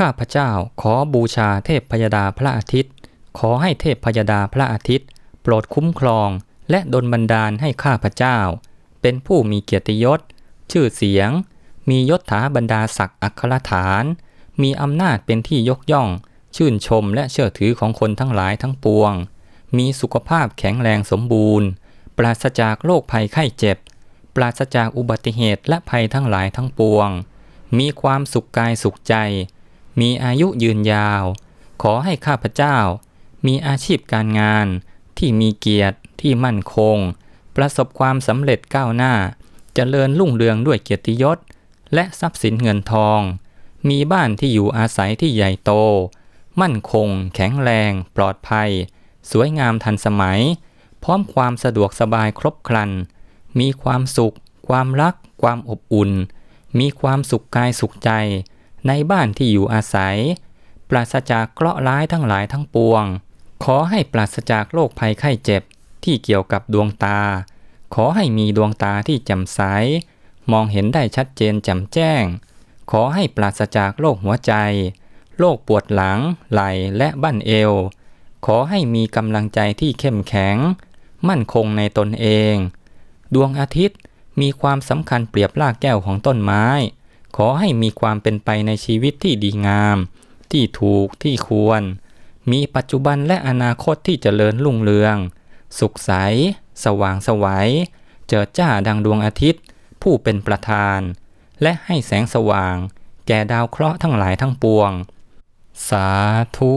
ข้าพเจ้าขอบูชาเทพพยดาพระอาทิตย์ ขอให้เทพพยดาพระอาทิตย์ โปรดคุ้มครองและดลบันดาลให้ข้าพเจ้า เป็นผู้มีเกียรติยศ ชื่อเสียง มียศถาบรรดาศักดิ์อัครฐาน มีอำนาจเป็นที่ยกย่อง ชื่นชมและเชื่อถือของคนทั้งหลายทั้งปวง มีสุขภาพแข็งแรงสมบูรณ์ ปราศจากโรคภัยไข้เจ็บ ปราศจากอุบัติเหตุและภัยทั้งหลายทั้งปวง มีความสุขกายสุขใจ มีอายุยืนยาว ขอให้ข้าพเจ้า มีอาชีพการงาน ที่มีเกียรติที่มั่นคง ประสบความสำเร็จก้าวหน้าเจริญรุ่งเรืองด้วยเกียรติยศ และทรัพย์สินเงินทอง มีบ้านที่อยู่อาศัยที่ใหญ่โต มั่นคง แข็งแรง ปลอดภัย สวยงามทันสมัย พร้อมความสะดวกสบายครบครัน มีความสุข ความรัก ความอบอุ่น มีความสุขกายสุขใจ ในบ้านที่อยู่อาศัย ปราศจากเคราะห์ร้ายทั้งหลายทั้งปวง ขอให้ปราศจากโรคภัยไข้เจ็บที่เกี่ยวกับดวงตา ขอให้มีดวงตาที่แจ่มใส มองเห็นได้ชัดเจนแจ่มแจ้ง ขอให้ปราศจากโรคหัวใจ โรคปวดหลัง ไหล่และบั้นเอว ขอให้มีกำลังใจที่เข้มแข็ง มั่นคงในตนเอง ดวงอาทิตย์มีความสำคัญเปรียบรากแก้วของต้นไม้ ขอให้มีความเป็นไปในชีวิตที่ดีงาม ที่ถูกที่ควร มีปัจจุบันและอนาคตที่เจริญรุ่งเรือง สุขใส สว่างสวัย เจิดจ้าดังดวงอาทิตย์ ผู้เป็นประธาน และให้แสงสว่าง แก่ดาวเคราะห์ทั้งหลายทั้งปวง สาธุ